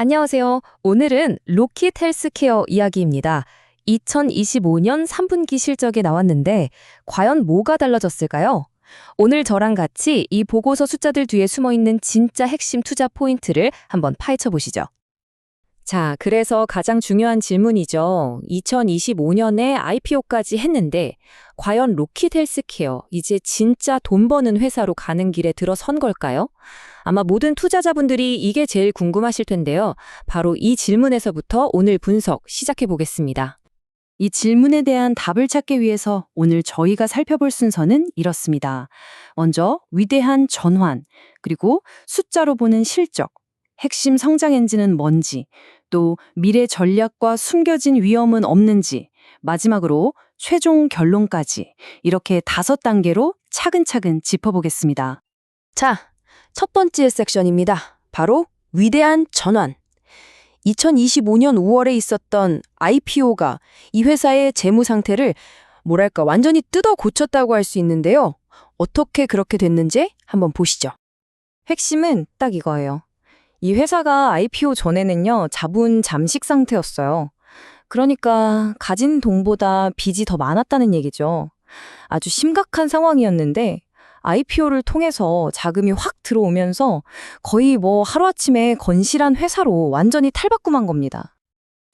안녕하세요. 오늘은 로킷 헬스케어 이야기입니다. 2025년 3분기 실적이 나왔는데 과연 뭐가 달라졌을까요? 오늘 저랑 같이 이 보고서 숫자들 뒤에 숨어 있는 진짜 핵심 투자 포인트를 한번 파헤쳐 보시죠. 자, 그래서 가장 중요한 질문이죠. 2025년에 IPO까지 했는데 과연 로킷 헬스케어 이제 진짜 돈 버는 회사로 가는 길에 들어선 걸까요? 아마 모든 투자자분들이 이게 제일 궁금하실 텐데요. 바로 이 질문에서부터 오늘 분석 시작해 보겠습니다. 이 질문에 대한 답을 찾기 위해서 오늘 저희가 살펴볼 순서는 이렇습니다. 먼저 위대한 전환, 그리고 숫자로 보는 실적, 핵심 성장 엔진은 뭔지, 또 미래 전략과 숨겨진 위험은 없는지, 마지막으로 최종 결론까지 이렇게 다섯 단계로 차근차근 짚어보겠습니다. 자, 첫 번째 섹션입니다. 바로 위대한 전환. 2025년 5월에 있었던 IPO가 이 회사의 재무 상태를 뭐랄까 완전히 뜯어 고쳤다고 할 수 있는데요. 어떻게 그렇게 됐는지 한번 보시죠. 핵심은 딱 이거예요. 이 회사가 IPO 전에는요, 자본 잠식 상태였어요. 그러니까 가진 돈보다 빚이 더 많았다는 얘기죠. 아주 심각한 상황이었는데 IPO를 통해서 자금이 확 들어오면서 거의 뭐 하루아침에 건실한 회사로 완전히 탈바꿈한 겁니다.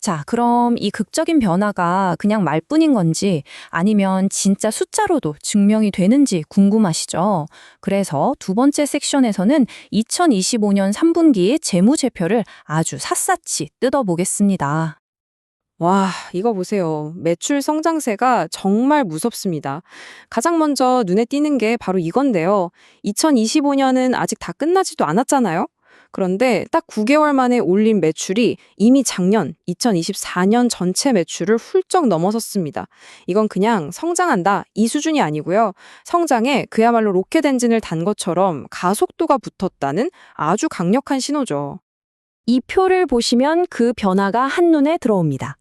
자, 그럼 이 극적인 변화가 그냥 말뿐인 건지 아니면 진짜 숫자로도 증명이 되는지 궁금하시죠? 그래서 두 번째 섹션에서는 2025년 3분기 재무제표를 아주 샅샅이 뜯어보겠습니다. 와, 이거 보세요. 매출 성장세가 정말 무섭습니다. 가장 먼저 눈에 띄는 게 바로 이건데요. 2025년은 아직 다 끝나지도 않았잖아요. 그런데 딱 9개월 만에 올린 매출이 이미 작년 2024년 전체 매출을 훌쩍 넘어섰습니다. 이건 그냥 성장한다 이 수준이 아니고요. 성장에 그야말로 로켓 엔진을 단 것처럼 가속도가 붙었다는 아주 강력한 신호죠. 이 표를 보시면 그 변화가 한눈에 들어옵니다.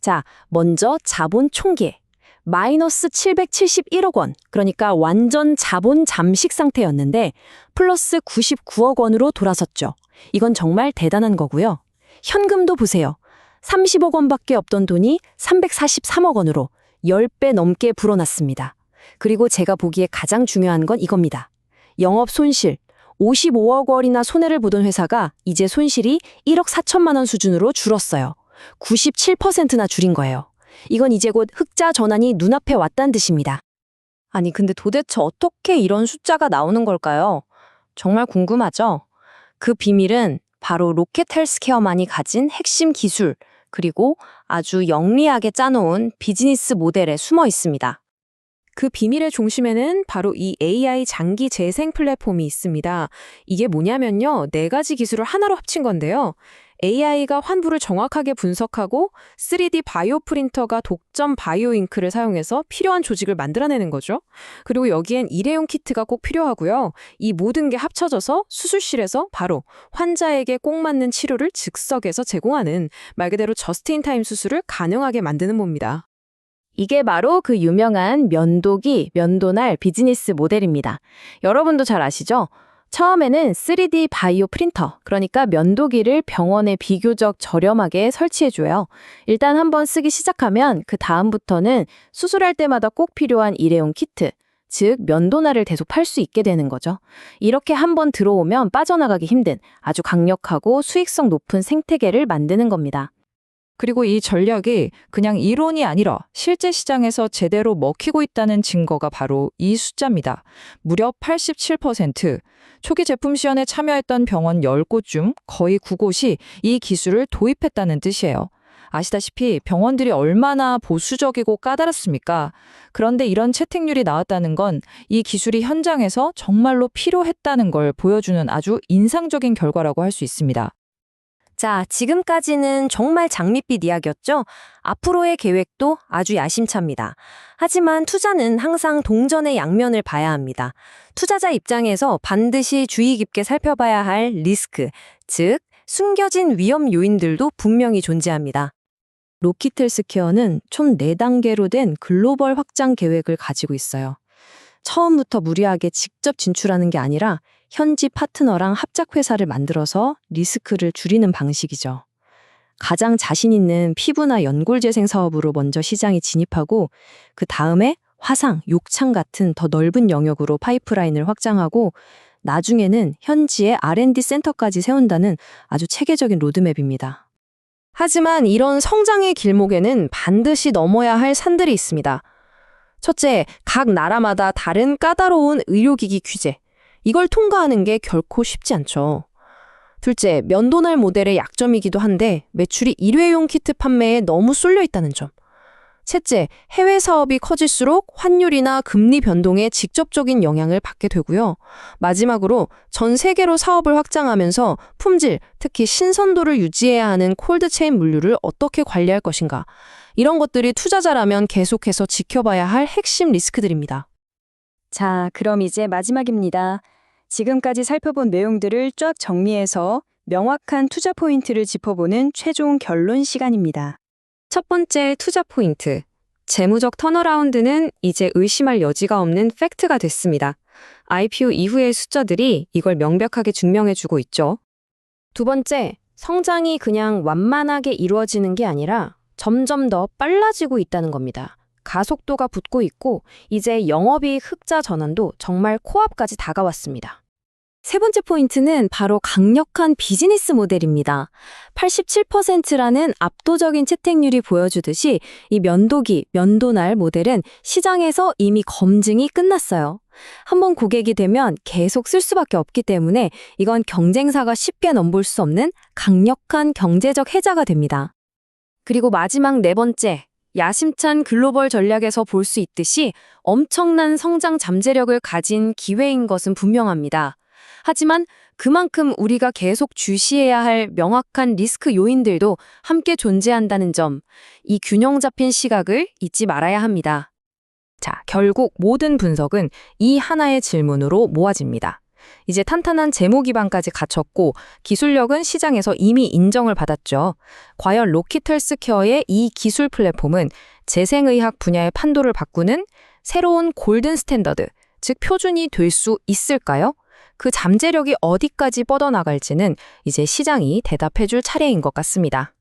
자, 먼저 자본 총계. 마이너스 771억 원, 그러니까 완전 자본 잠식 상태였는데 플러스 99억 원으로 돌아섰죠. 이건 정말 대단한 거고요. 현금도 보세요. 30억 원밖에 없던 돈이 343억 원으로 10배 넘게 불어났습니다. 그리고 제가 보기에 가장 중요한 건 이겁니다. 영업 손실. 55억 원이나 손해를 보던 회사가 이제 손실이 1억 4천만 원 수준으로 줄었어요. 97%나 줄인 거예요. 이건 이제 곧 흑자 전환이 눈앞에 왔다는 뜻입니다. 아니, 근데 도대체 어떻게 이런 숫자가 나오는 걸까요? 정말 궁금하죠? 그 비밀은 바로 로켓 헬스케어만이 가진 핵심 기술, 그리고 아주 영리하게 짜놓은 비즈니스 모델에 숨어 있습니다. 그 비밀의 중심에는 바로 이 AI 장기 재생 플랫폼이 있습니다. 이게 뭐냐면요. 네 가지 기술을 하나로 합친 건데요. AI가 환부를 정확하게 분석하고 3D 바이오 프린터가 독점 바이오 잉크를 사용해서 필요한 조직을 만들어내는 거죠. 그리고 여기엔 일회용 키트가 꼭 필요하고요. 이 모든 게 합쳐져서 수술실에서 바로 환자에게 꼭 맞는 치료를 즉석에서 제공하는 말 그대로 저스트인 타임 수술을 가능하게 만드는 겁니다. 이게 바로 그 유명한 면도기, 면도날 비즈니스 모델입니다. 여러분도 잘 아시죠? 처음에는 3D 바이오 프린터, 그러니까 면도기를 병원에 비교적 저렴하게 설치해줘요. 일단 한번 쓰기 시작하면 그 다음부터는 수술할 때마다 꼭 필요한 일회용 키트, 즉 면도날을 계속 팔 수 있게 되는 거죠. 이렇게 한번 들어오면 빠져나가기 힘든 아주 강력하고 수익성 높은 생태계를 만드는 겁니다. 그리고 이 전략이 그냥 이론이 아니라 실제 시장에서 제대로 먹히고 있다는 증거가 바로 이 숫자입니다. 무려 87%. 초기 제품 시연에 참여했던 병원 10곳 중 거의 9곳이 이 기술을 도입했다는 뜻이에요. 아시다시피 병원들이 얼마나 보수적이고 까다롭습니까? 그런데 이런 채택률이 나왔다는 건 이 기술이 현장에서 정말로 필요했다는 걸 보여주는 아주 인상적인 결과라고 할 수 있습니다. 자, 지금까지는 정말 장밋빛 이야기였죠? 앞으로의 계획도 아주 야심찹니다. 하지만 투자는 항상 동전의 양면을 봐야 합니다. 투자자 입장에서 반드시 주의 깊게 살펴봐야 할 리스크, 즉, 숨겨진 위험 요인들도 분명히 존재합니다. 로키텔스케어는 총 4단계로 된 글로벌 확장 계획을 가지고 있어요. 처음부터 무리하게 직접 진출하는 게 아니라 현지 파트너랑 합작회사를 만들어서 리스크를 줄이는 방식이죠. 가장 자신 있는 피부나 연골 재생 사업으로 먼저 시장에 진입하고 그 다음에 화상, 욕창 같은 더 넓은 영역으로 파이프라인을 확장하고 나중에는 현지에 R&D 센터까지 세운다는 아주 체계적인 로드맵입니다. 하지만 이런 성장의 길목에는 반드시 넘어야 할 산들이 있습니다. 첫째, 각 나라마다 다른 까다로운 의료기기 규제. 이걸 통과하는 게 결코 쉽지 않죠. 둘째, 면도날 모델의 약점이기도 한데 매출이 일회용 키트 판매에 너무 쏠려 있다는 점. 셋째, 해외 사업이 커질수록 환율이나 금리 변동에 직접적인 영향을 받게 되고요. 마지막으로 전 세계로 사업을 확장하면서 품질, 특히 신선도를 유지해야 하는 콜드체인 물류를 어떻게 관리할 것인가. 이런 것들이 투자자라면 계속해서 지켜봐야 할 핵심 리스크들입니다. 자, 그럼 이제 마지막입니다. 지금까지 살펴본 내용들을 쫙 정리해서 명확한 투자 포인트를 짚어보는 최종 결론 시간입니다. 첫 번째 투자 포인트. 재무적 턴어라운드는 이제 의심할 여지가 없는 팩트가 됐습니다. IPO 이후의 숫자들이 이걸 명백하게 증명해주고 있죠. 두 번째, 성장이 그냥 완만하게 이루어지는 게 아니라 점점 더 빨라지고 있다는 겁니다. 가속도가 붙고 있고 이제 영업이익 흑자 전환도 정말 코앞까지 다가왔습니다. 세 번째 포인트는 바로 강력한 비즈니스 모델입니다. 87%라는 압도적인 채택률이 보여주듯이 이 면도기, 면도날 모델은 시장에서 이미 검증이 끝났어요. 한번 고객이 되면 계속 쓸 수밖에 없기 때문에 이건 경쟁사가 쉽게 넘볼 수 없는 강력한 경제적 해자가 됩니다. 그리고 마지막 네 번째, 야심찬 글로벌 전략에서 볼 수 있듯이 엄청난 성장 잠재력을 가진 기회인 것은 분명합니다. 하지만 그만큼 우리가 계속 주시해야 할 명확한 리스크 요인들도 함께 존재한다는 점, 이 균형 잡힌 시각을 잊지 말아야 합니다. 자, 결국 모든 분석은 이 하나의 질문으로 모아집니다. 이제 탄탄한 재무 기반까지 갖췄고 기술력은 시장에서 이미 인정을 받았죠. 과연 로키텔스케어의 이 기술 플랫폼은 재생의학 분야의 판도를 바꾸는 새로운 골든 스탠더드, 즉 표준이 될 수 있을까요? 그 잠재력이 어디까지 뻗어나갈지는 이제 시장이 대답해 줄 차례인 것 같습니다.